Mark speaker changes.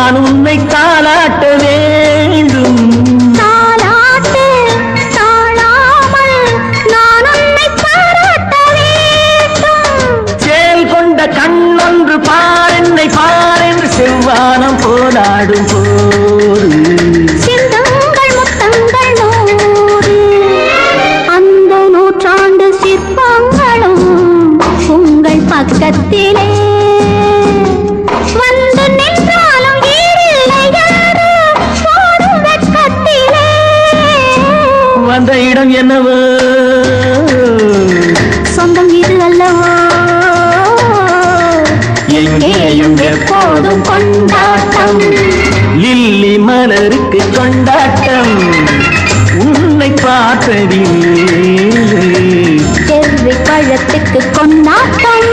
Speaker 1: நான் உன்னை தாளாட்ட வேண்டும். கண்ணொன்று பாரென்னை பாரென்று செவ்வானம் போராடும் போது.
Speaker 2: சிந்தங்கள் முத்தங்கள் நூறு. அந்த நூற்றாண்டு சிற்பங்களும் உங்கள் பக்கத்திலே. வந்த
Speaker 1: இடம் என்னவோ?
Speaker 2: சொந்தம் இது அல்லவோ? எங்கேயும் எப்போதும் கொண்டாட்டம்.
Speaker 1: லில்லி மலருக்கு கொண்டாட்டம். உன்னை பார்த்ததில்
Speaker 2: பழத்துக்கு கொண்டாட்டம்.